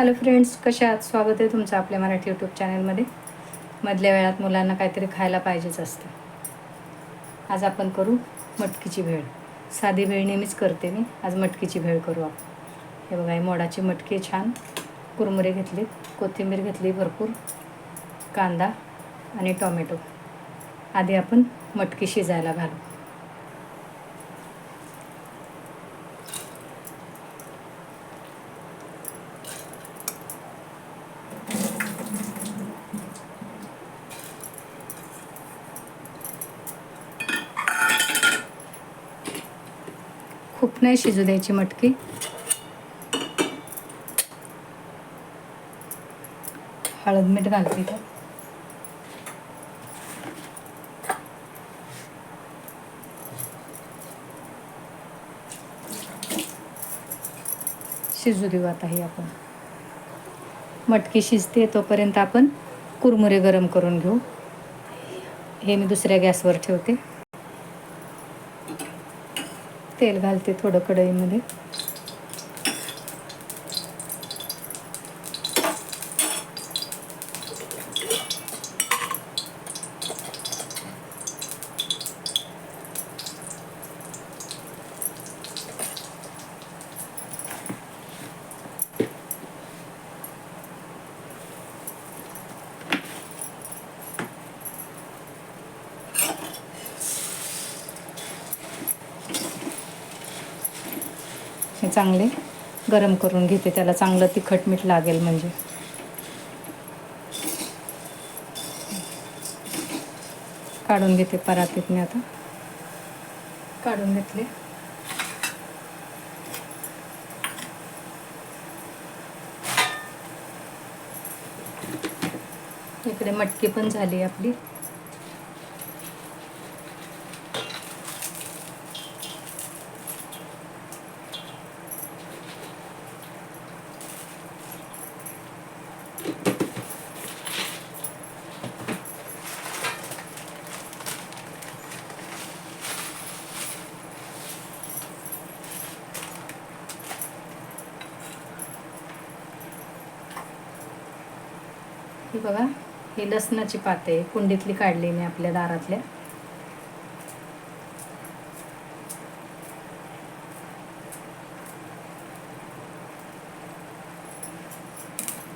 Hello friends कशा आहात? स्वागत आहे तुमचं आपल्या मराठी यूट्यूब चॅनलमध्ये मधल्या वेळात मुलांना काहीतरी खायला पाहिजेच असतं. आज आपण करू मटकीची भेळ. साधी भेळ नेहमीच करते मी. आज मटकीची भेळ करू आपण. हे बघा हे मोडाची मटकी छान. कुरमुरे घेतली कोथिंबीर घेतली भरपूर. कांदा आणि टॉमॅटो. आधी आपण मटकी शिजायला घालू. खूप नाही शिजू द्यायची मटकी. हळद मीठ घालते तर शिजू देऊ आता हे आपण. मटकी शिजते तोपर्यंत आपण कुरमुरे गरम करून घेऊ. हे मी दुसऱ्या गॅसवर ठेवते. तेल घालते थोडं कढईमध्ये. हे चांगले. गरम करून घेते त्याला. चांगलं तिखट मीठ लागेल म्हणजे. काढून घेते परातीत मी आता. काढून घेतले. इकडे मटकी पण झाली आपली. ही बघा ही लसणाची पाते कुंडीतली काढली मी आपल्या दारातल्या.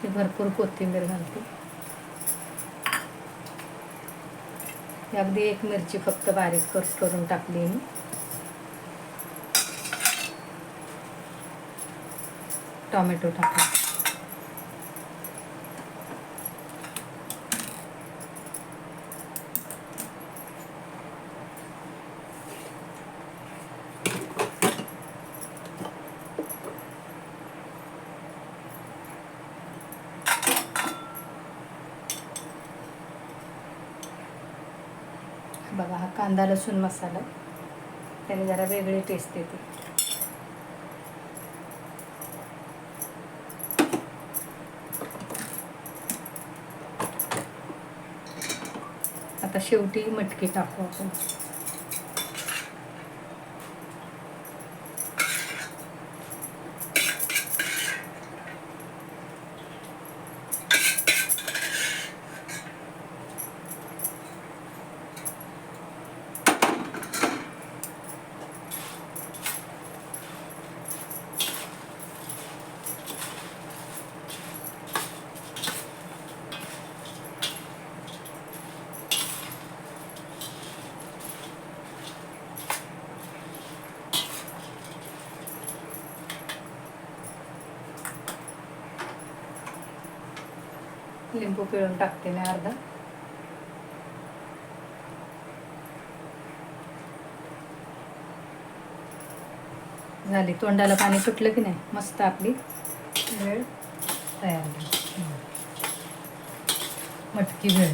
ही भरपूर कोथिंबीर घालते. ही अगदी एक मिरची फक्त बारीक कट करून टाकली मी. टॉमॅटो टाकला बघा हा कांदा लसूण मसाला. त्याने जरा वेगळी टेस्ट येते. आता शेवटी मटकी टाकू आपण. लिंबू पिळून टाकते मी अर्धा. झाली. तोंडाला पाणी सुटलं की नाही? मस्त आपली वेळ तयार झाली. मटकी भेळ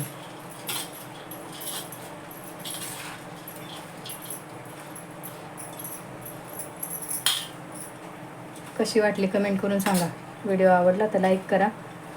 कशी वाटली कमेंट करून सांगा. व्हिडिओ आवडला तर लाईक करा.